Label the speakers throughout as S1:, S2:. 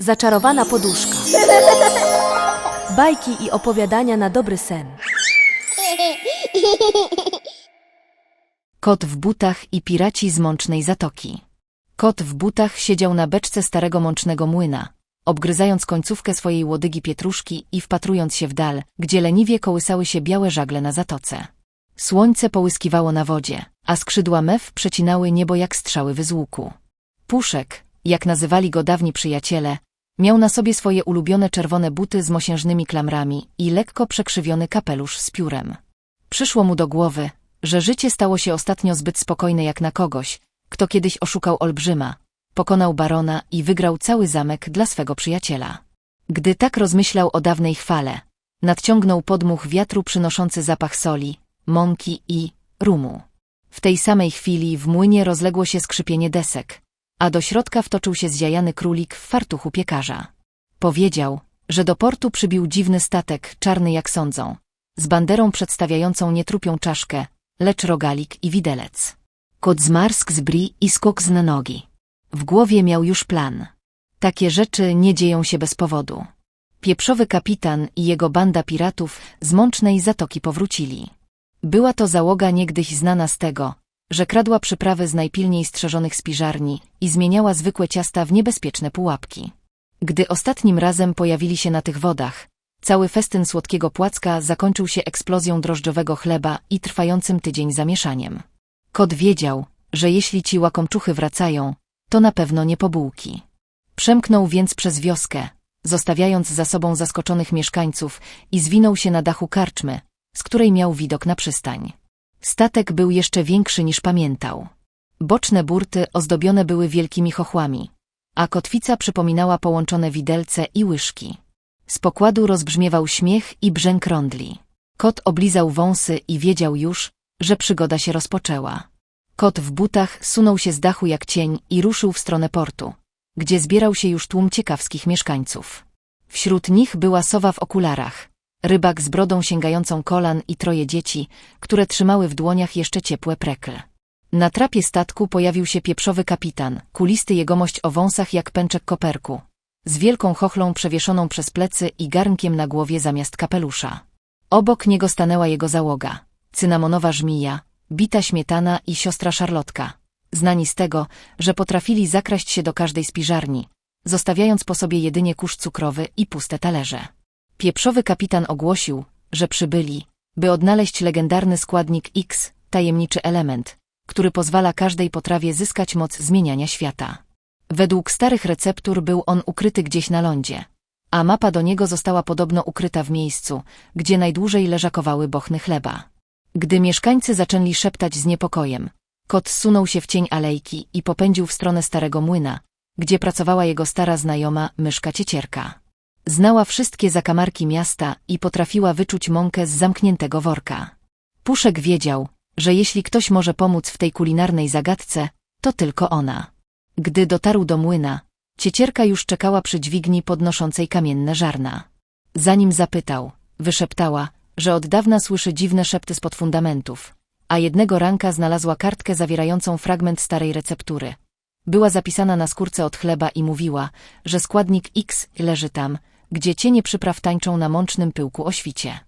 S1: Zaczarowana poduszka. Bajki i opowiadania na dobry sen.
S2: Kot w butach i piraci z mącznej zatoki. Kot w butach siedział na beczce starego mącznego młyna, obgryzając końcówkę swojej łodygi pietruszki i wpatrując się w dal, gdzie leniwie kołysały się białe żagle na zatoce. Słońce połyskiwało na wodzie, a skrzydła mew przecinały niebo jak strzały z łuku. Puszek, jak nazywali go dawni przyjaciele, miał na sobie swoje ulubione czerwone buty z mosiężnymi klamrami i lekko przekrzywiony kapelusz z piórem. Przyszło mu do głowy, że życie stało się ostatnio zbyt spokojne jak na kogoś, kto kiedyś oszukał olbrzyma, pokonał barona i wygrał cały zamek dla swego przyjaciela. Gdy tak rozmyślał o dawnej chwale, nadciągnął podmuch wiatru przynoszący zapach soli, mąki i rumu. W tej samej chwili w młynie rozległo się skrzypienie desek, a do środka wtoczył się zjajany królik w fartuchu piekarza. Powiedział, że do portu przybił dziwny statek, czarny jak sądzą, z banderą przedstawiającą nie trupią czaszkę, lecz rogalik i widelec. Kot zmarsk z bri i skok z nogi. W głowie miał już plan. Takie rzeczy nie dzieją się bez powodu. Pieprzowy kapitan i jego banda piratów z mącznej zatoki powrócili. Była to załoga niegdyś znana z tego, że kradła przyprawy z najpilniej strzeżonych spiżarni i zmieniała zwykłe ciasta w niebezpieczne pułapki. Gdy ostatnim razem pojawili się na tych wodach, cały festyn słodkiego płacka zakończył się eksplozją drożdżowego chleba i trwającym tydzień zamieszaniem. Kot wiedział, że jeśli ci łakomczuchy wracają, to na pewno nie po bułki. Przemknął więc przez wioskę, zostawiając za sobą zaskoczonych mieszkańców i zwinął się na dachu karczmy, z której miał widok na przystań. Statek był jeszcze większy niż pamiętał. Boczne burty ozdobione były wielkimi chochłami, a kotwica przypominała połączone widelce i łyżki. Z pokładu rozbrzmiewał śmiech i brzęk rondli. Kot oblizał wąsy i wiedział już, że przygoda się rozpoczęła. Kot w butach sunął się z dachu jak cień i ruszył w stronę portu, gdzie zbierał się już tłum ciekawskich mieszkańców. Wśród nich była sowa w okularach, rybak z brodą sięgającą kolan i troje dzieci, które trzymały w dłoniach jeszcze ciepłe prekle. Na trapie statku pojawił się pieprzowy kapitan, kulisty jegomość o wąsach jak pęczek koperku, z wielką chochlą przewieszoną przez plecy i garnkiem na głowie zamiast kapelusza. Obok niego stanęła jego załoga, cynamonowa żmija, bita śmietana i siostra Szarlotka, znani z tego, że potrafili zakraść się do każdej spiżarni, zostawiając po sobie jedynie kurz cukrowy i puste talerze. Pieprzowy kapitan ogłosił, że przybyli, by odnaleźć legendarny składnik X, tajemniczy element, który pozwala każdej potrawie zyskać moc zmieniania świata. Według starych receptur był on ukryty gdzieś na lądzie, a mapa do niego została podobno ukryta w miejscu, gdzie najdłużej leżakowały bochny chleba. Gdy mieszkańcy zaczęli szeptać z niepokojem, kot zsunął się w cień alejki i popędził w stronę starego młyna, gdzie pracowała jego stara znajoma, myszka ciecierka. Znała wszystkie zakamarki miasta i potrafiła wyczuć mąkę z zamkniętego worka. Puszek wiedział, że jeśli ktoś może pomóc w tej kulinarnej zagadce, to tylko ona. Gdy dotarł do młyna, ciecierka już czekała przy dźwigni podnoszącej kamienne żarna. Zanim zapytał, wyszeptała, że od dawna słyszy dziwne szepty spod fundamentów, a jednego ranka znalazła kartkę zawierającą fragment starej receptury. Była zapisana na skórce od chleba i mówiła, że składnik X leży tam, gdzie cienie przypraw tańczą na mącznym pyłku o świcie.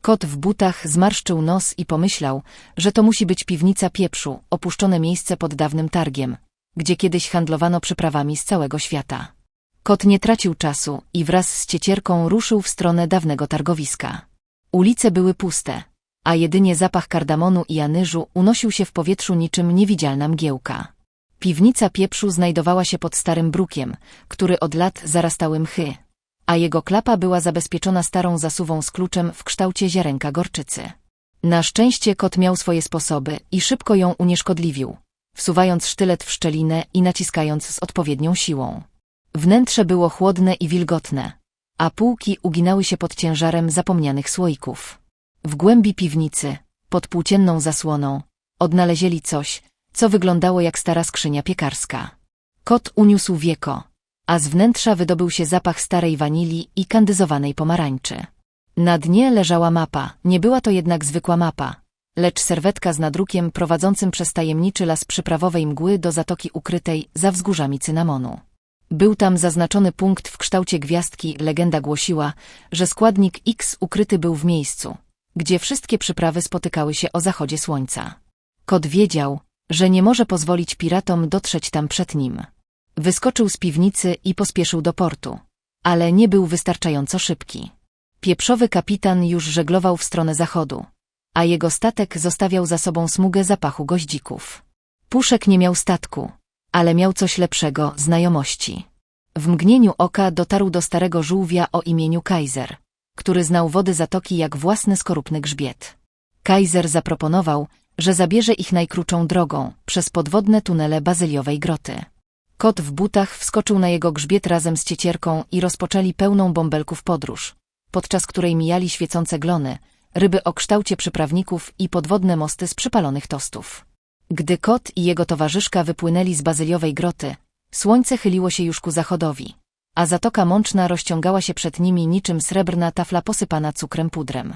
S2: Kot w butach zmarszczył nos i pomyślał, że to musi być piwnica pieprzu, opuszczone miejsce pod dawnym targiem, gdzie kiedyś handlowano przyprawami z całego świata. Kot nie tracił czasu i wraz z ciecierką ruszył w stronę dawnego targowiska. Ulice były puste, a jedynie zapach kardamonu i anyżu unosił się w powietrzu niczym niewidzialna mgiełka. Piwnica pieprzu znajdowała się pod starym brukiem, który od lat zarastały mchy, a jego klapa była zabezpieczona starą zasuwą z kluczem w kształcie ziarenka gorczycy. Na szczęście kot miał swoje sposoby i szybko ją unieszkodliwił, wsuwając sztylet w szczelinę i naciskając z odpowiednią siłą. Wnętrze było chłodne i wilgotne, a półki uginały się pod ciężarem zapomnianych słoików. W głębi piwnicy, pod płócienną zasłoną, odnalezieli coś, co wyglądało jak stara skrzynia piekarska. Kot uniósł wieko, a z wnętrza wydobył się zapach starej wanilii i kandyzowanej pomarańczy. Na dnie leżała mapa, nie była to jednak zwykła mapa, lecz serwetka z nadrukiem prowadzącym przez tajemniczy las przyprawowej mgły do zatoki ukrytej za wzgórzami cynamonu. Był tam zaznaczony punkt w kształcie gwiazdki, legenda głosiła, że składnik X ukryty był w miejscu, gdzie wszystkie przyprawy spotykały się o zachodzie słońca. Kot wiedział, że nie może pozwolić piratom dotrzeć tam przed nim. Wyskoczył z piwnicy i pospieszył do portu, ale nie był wystarczająco szybki. Pieprzowy kapitan już żeglował w stronę zachodu, a jego statek zostawiał za sobą smugę zapachu goździków. Puszek nie miał statku, ale miał coś lepszego znajomości. W mgnieniu oka dotarł do starego żółwia o imieniu Kaiser, który znał wody zatoki jak własny skorupny grzbiet. Kaiser zaproponował, że zabierze ich najkrótszą drogą, przez podwodne tunele bazyliowej groty. Kot w butach wskoczył na jego grzbiet razem z ciecierką i rozpoczęli pełną bąbelków podróż, podczas której mijali świecące glony, ryby o kształcie przyprawników i podwodne mosty z przypalonych tostów. Gdy kot i jego towarzyszka wypłynęli z bazyliowej groty, słońce chyliło się już ku zachodowi, a Zatoka Mączna rozciągała się przed nimi niczym srebrna tafla posypana cukrem pudrem.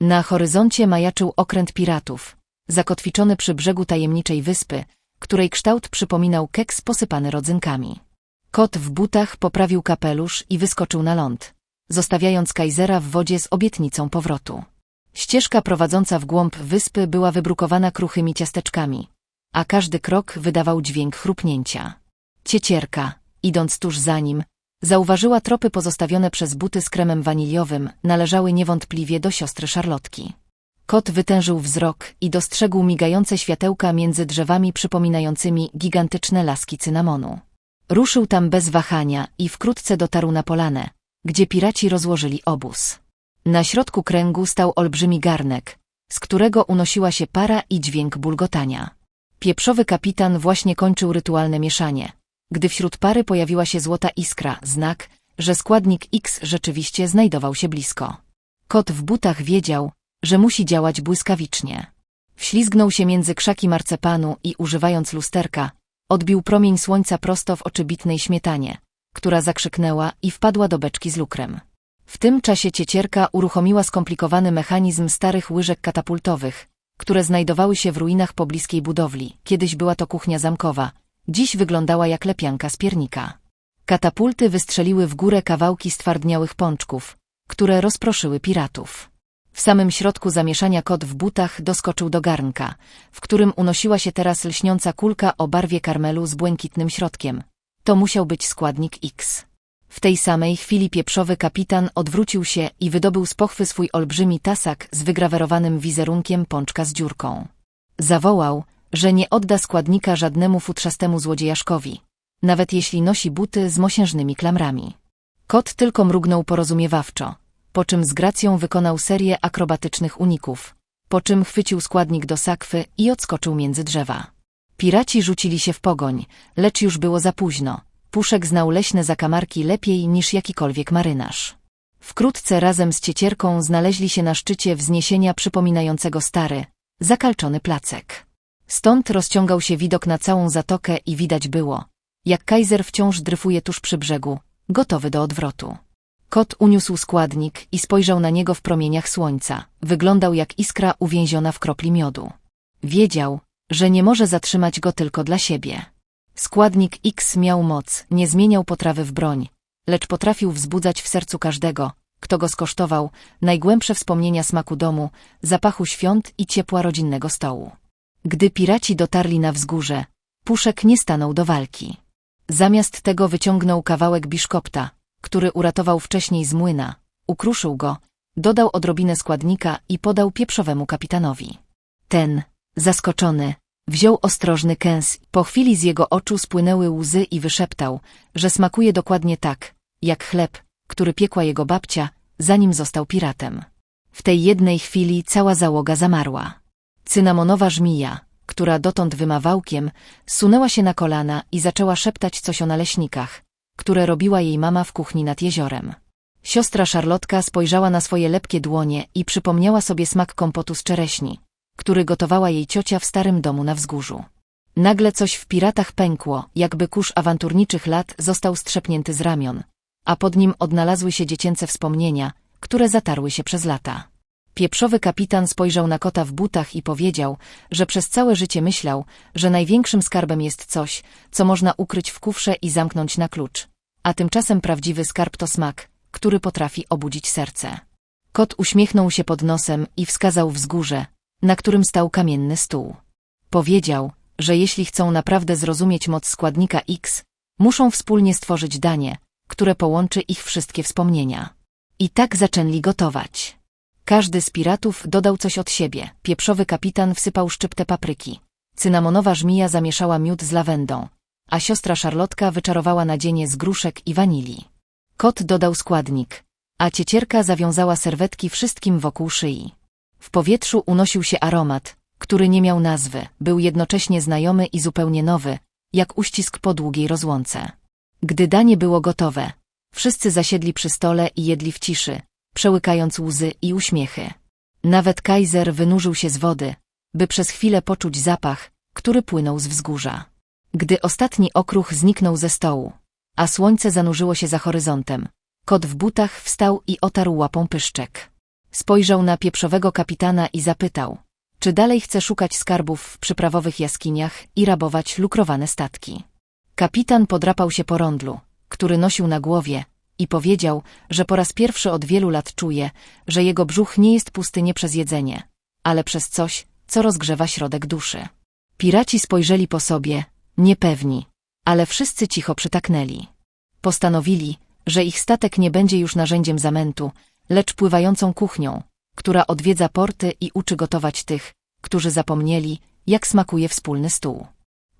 S2: Na horyzoncie majaczył okręt piratów, zakotwiczony przy brzegu tajemniczej wyspy, której kształt przypominał keks posypany rodzynkami. Kot w butach poprawił kapelusz i wyskoczył na ląd, zostawiając Kajzera w wodzie z obietnicą powrotu. Ścieżka prowadząca w głąb wyspy była wybrukowana kruchymi ciasteczkami, a każdy krok wydawał dźwięk chrupnięcia. Ciecierka, idąc tuż za nim, zauważyła tropy pozostawione przez buty z kremem waniliowym, należały niewątpliwie do siostry Szarlotki. Kot wytężył wzrok i dostrzegł migające światełka między drzewami przypominającymi gigantyczne laski cynamonu. Ruszył tam bez wahania i wkrótce dotarł na polanę, gdzie piraci rozłożyli obóz. Na środku kręgu stał olbrzymi garnek, z którego unosiła się para i dźwięk bulgotania. Pieprzowy kapitan właśnie kończył rytualne mieszanie, gdy wśród pary pojawiła się złota iskra, znak, że składnik X rzeczywiście znajdował się blisko. Kot w butach wiedział, że musi działać błyskawicznie. Wślizgnął się między krzaki marcepanu i używając lusterka, odbił promień słońca prosto w oczy bitnej śmietanie, która zakrzyknęła i wpadła do beczki z lukrem. W tym czasie ciecierka uruchomiła skomplikowany mechanizm starych łyżek katapultowych, które znajdowały się w ruinach pobliskiej budowli. Kiedyś była to kuchnia zamkowa, dziś wyglądała jak lepianka z piernika. Katapulty wystrzeliły w górę kawałki stwardniałych pączków, które rozproszyły piratów. W samym środku zamieszania kot w butach doskoczył do garnka, w którym unosiła się teraz lśniąca kulka o barwie karmelu z błękitnym środkiem. To musiał być składnik X. W tej samej chwili pieprzowy kapitan odwrócił się i wydobył z pochwy swój olbrzymi tasak z wygrawerowanym wizerunkiem pączka z dziurką. Zawołał, że nie odda składnika żadnemu futrzastemu złodziejaszkowi, nawet jeśli nosi buty z mosiężnymi klamrami. Kot tylko mrugnął porozumiewawczo, po czym z gracją wykonał serię akrobatycznych uników, po czym chwycił składnik do sakwy i odskoczył między drzewa. Piraci rzucili się w pogoń, lecz już było za późno. Puszek znał leśne zakamarki lepiej niż jakikolwiek marynarz. Wkrótce razem z ciecierką znaleźli się na szczycie wzniesienia przypominającego stary, zakalczony placek. Stąd rozciągał się widok na całą zatokę i widać było, jak Kaiser wciąż dryfuje tuż przy brzegu, gotowy do odwrotu. Kot uniósł składnik i spojrzał na niego w promieniach słońca. Wyglądał jak iskra uwięziona w kropli miodu. Wiedział, że nie może zatrzymać go tylko dla siebie. Składnik X miał moc, nie zmieniał potrawy w broń, lecz potrafił wzbudzać w sercu każdego, kto go skosztował, najgłębsze wspomnienia smaku domu, zapachu świąt i ciepła rodzinnego stołu. Gdy piraci dotarli na wzgórze, Puszek nie stanął do walki. Zamiast tego wyciągnął kawałek biszkopta, który uratował wcześniej z młyna, ukruszył go, dodał odrobinę składnika i podał pieprzowemu kapitanowi. Ten, zaskoczony, wziął ostrożny kęs, po chwili z jego oczu spłynęły łzy i wyszeptał, że smakuje dokładnie tak, jak chleb, który piekła jego babcia, zanim został piratem. W tej jednej chwili cała załoga zamarła. Cynamonowa żmija, która dotąd wymawałkiem, sunęła się na kolana i zaczęła szeptać coś o naleśnikach, które robiła jej mama w kuchni nad jeziorem. Siostra Szarlotka spojrzała na swoje lepkie dłonie i przypomniała sobie smak kompotu z czereśni, który gotowała jej ciocia w starym domu na wzgórzu. Nagle coś w piratach pękło, jakby kurz awanturniczych lat został strzepnięty z ramion, a pod nim odnalazły się dziecięce wspomnienia, które zatarły się przez lata. Pieprzowy kapitan spojrzał na kota w butach i powiedział, że przez całe życie myślał, że największym skarbem jest coś, co można ukryć w kufrze i zamknąć na klucz. A tymczasem prawdziwy skarb to smak, który potrafi obudzić serce. Kot uśmiechnął się pod nosem i wskazał wzgórze, na którym stał kamienny stół. Powiedział, że jeśli chcą naprawdę zrozumieć moc składnika X, muszą wspólnie stworzyć danie, które połączy ich wszystkie wspomnienia. I tak zaczęli gotować. Każdy z piratów dodał coś od siebie. Pieprzowy kapitan wsypał szczyptę papryki. Cynamonowa żmija zamieszała miód z lawendą, a siostra Szarlotka wyczarowała nadzienie z gruszek i wanilii. Kot dodał składnik, a ciecierka zawiązała serwetki wszystkim wokół szyi. W powietrzu unosił się aromat, który nie miał nazwy, był jednocześnie znajomy i zupełnie nowy, jak uścisk po długiej rozłące. Gdy danie było gotowe, wszyscy zasiedli przy stole i jedli w ciszy, przełykając łzy i uśmiechy. Nawet Kaiser wynurzył się z wody, by przez chwilę poczuć zapach, który płynął z wzgórza. Gdy ostatni okruch zniknął ze stołu, a słońce zanurzyło się za horyzontem, kot w butach wstał i otarł łapą pyszczek. Spojrzał na pieprzowego kapitana i zapytał, czy dalej chce szukać skarbów w przyprawowych jaskiniach i rabować lukrowane statki. Kapitan podrapał się po rondlu, który nosił na głowie, i powiedział, że po raz pierwszy od wielu lat czuje, że jego brzuch nie jest pusty nie przez jedzenie, ale przez coś, co rozgrzewa środek duszy. Piraci spojrzeli po sobie, niepewni, ale wszyscy cicho przytaknęli. Postanowili, że ich statek nie będzie już narzędziem zamętu, lecz pływającą kuchnią, która odwiedza porty i uczy gotować tych, którzy zapomnieli, jak smakuje wspólny stół.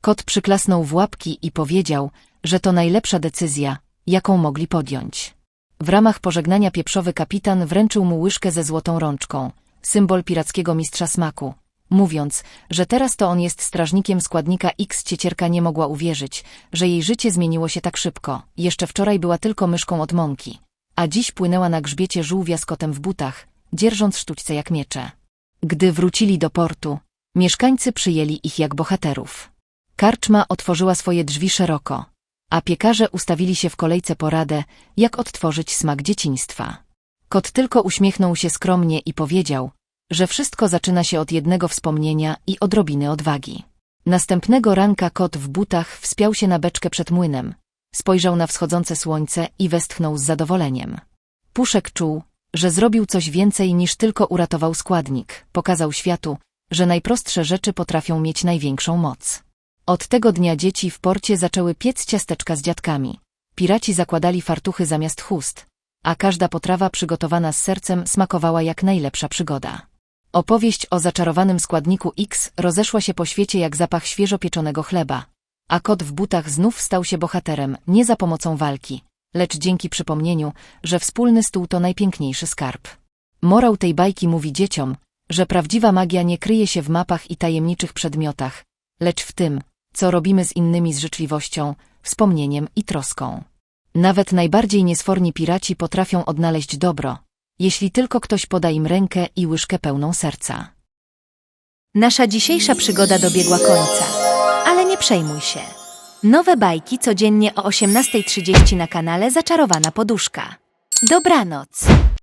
S2: Kot przyklasnął w łapki i powiedział, że to najlepsza decyzja, jaką mogli podjąć. W ramach pożegnania pieprzowy kapitan wręczył mu łyżkę ze złotą rączką, symbol pirackiego mistrza smaku, mówiąc, że teraz to on jest strażnikiem składnika X. Ciecierka nie mogła uwierzyć, że jej życie zmieniło się tak szybko. Jeszcze wczoraj była tylko myszką od mąki, a dziś płynęła na grzbiecie żółwia z kotem w butach, dzierżąc sztućce jak miecze. Gdy wrócili do portu, mieszkańcy przyjęli ich jak bohaterów. Karczma otworzyła swoje drzwi szeroko, a piekarze ustawili się w kolejce poradę, jak odtworzyć smak dzieciństwa. Kot tylko uśmiechnął się skromnie i powiedział, że wszystko zaczyna się od jednego wspomnienia i odrobiny odwagi. Następnego ranka kot w butach wspiął się na beczkę przed młynem, spojrzał na wschodzące słońce i westchnął z zadowoleniem. Puszek czuł, że zrobił coś więcej niż tylko uratował składnik, pokazał światu, że najprostsze rzeczy potrafią mieć największą moc. Od tego dnia dzieci w porcie zaczęły piec ciasteczka z dziadkami. Piraci zakładali fartuchy zamiast chust, a każda potrawa przygotowana z sercem smakowała jak najlepsza przygoda. Opowieść o zaczarowanym składniku X rozeszła się po świecie jak zapach świeżo pieczonego chleba, a kot w butach znów stał się bohaterem nie za pomocą walki, lecz dzięki przypomnieniu, że wspólny stół to najpiękniejszy skarb. Morał tej bajki mówi dzieciom, że prawdziwa magia nie kryje się w mapach i tajemniczych przedmiotach, lecz w tym, co robimy z innymi z życzliwością, wspomnieniem i troską. Nawet najbardziej niesforni piraci potrafią odnaleźć dobro, jeśli tylko ktoś poda im rękę i łyżkę pełną serca.
S1: Nasza dzisiejsza przygoda dobiegła końca. Ale nie przejmuj się. Nowe bajki codziennie o 18.30 na kanale Zaczarowana Poduszka. Dobranoc.